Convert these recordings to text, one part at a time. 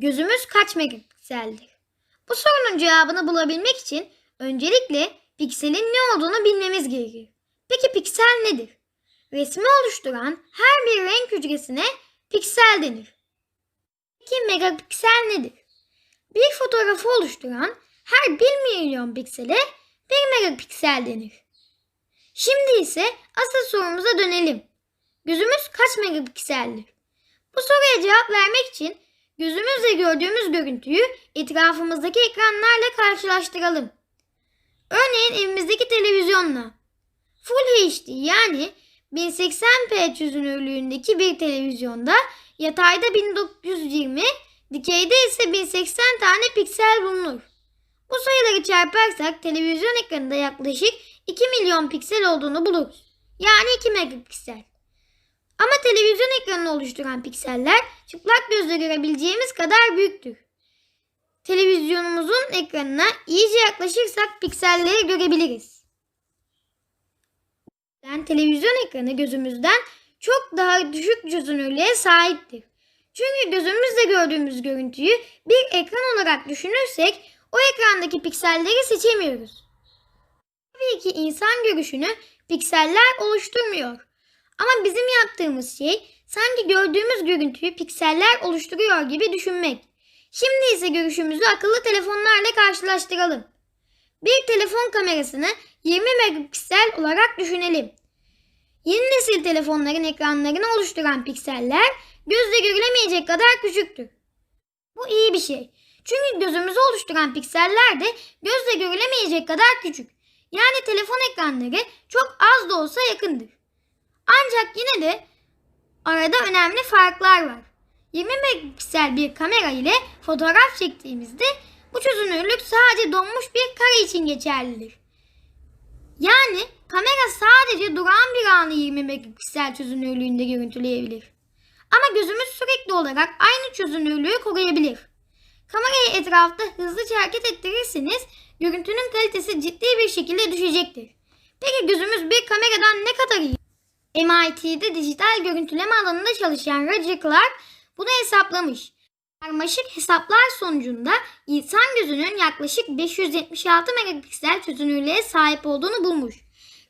Gözümüz kaç megapikseldir? Bu sorunun cevabını bulabilmek için öncelikle pikselin ne olduğunu bilmemiz gerekir. Peki piksel nedir? Resmi oluşturan her bir renk hücresine piksel denir. Peki megapiksel nedir? Bir fotoğrafı oluşturan her 1 milyon piksele 1 megapiksel denir. Şimdi ise asıl sorumuza dönelim. Gözümüz kaç megapikseldir? Bu soruya cevap vermek için gözümüzle gördüğümüz görüntüyü etrafımızdaki ekranlarla karşılaştıralım. Örneğin evimizdeki televizyonla. Full HD yani 1080p çözünürlüğündeki bir televizyonda yatayda 1920, dikeyde ise 1080 tane piksel bulunur. Bu sayıları çarparsak televizyon ekranında yaklaşık 2 milyon piksel olduğunu buluruz. Yani 2 megapiksel. Ama televizyon ekranını oluşturan pikseller çıplak gözle görebileceğimiz kadar büyüktür. Televizyonumuzun ekranına iyice yaklaşırsak pikselleri görebiliriz. Yani televizyon ekranı gözümüzden çok daha düşük çözünürlüğe sahiptir. Çünkü gözümüzle gördüğümüz görüntüyü bir ekran olarak düşünürsek o ekrandaki pikselleri seçemiyoruz. Tabii ki insan görüşünü pikseller oluşturmuyor. Ama bizim yaptığımız şey sanki gördüğümüz görüntüyü pikseller oluşturuyor gibi düşünmek. Şimdi ise görüşümüzü akıllı telefonlarla karşılaştıralım. Bir telefon kamerasını 20 megapiksel olarak düşünelim. Yeni nesil telefonların ekranlarını oluşturan pikseller gözle görülemeyecek kadar küçüktür. Bu iyi bir şey. Çünkü gözümüzü oluşturan pikseller de gözle görülemeyecek kadar küçük. Yani telefon ekranları çok az da olsa yakındır. Ancak yine de arada önemli farklar var. 20 megapiksel bir kamera ile fotoğraf çektiğimizde bu çözünürlük sadece donmuş bir kare için geçerlidir. Yani kamera sadece duran bir anı 20 megapiksel çözünürlüğünde görüntüleyebilir. Ama gözümüz sürekli olarak aynı çözünürlüğü koruyabilir. Kamerayı etrafta hızlıca hareket ettirirseniz görüntünün kalitesi ciddi bir şekilde düşecektir. Peki gözümüz bir kameradan ne kadar iyi? MIT'de dijital görüntüleme alanında çalışan Roger Clark bunu hesaplamış. Karmaşık hesaplar sonucunda insan gözünün yaklaşık 576 megapiksel çözünürlüğe sahip olduğunu bulmuş.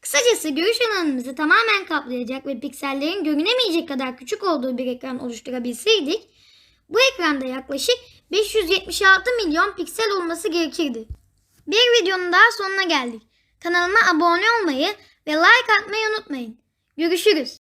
Kısacası görüş alanımızı tamamen kaplayacak ve piksellerin görünemeyecek kadar küçük olduğu bir ekran oluşturabilseydik, bu ekranda yaklaşık 576 milyon piksel olması gerekirdi. Bir videonun daha sonuna geldik. Kanalıma abone olmayı ve like atmayı unutmayın. Görüşürüz.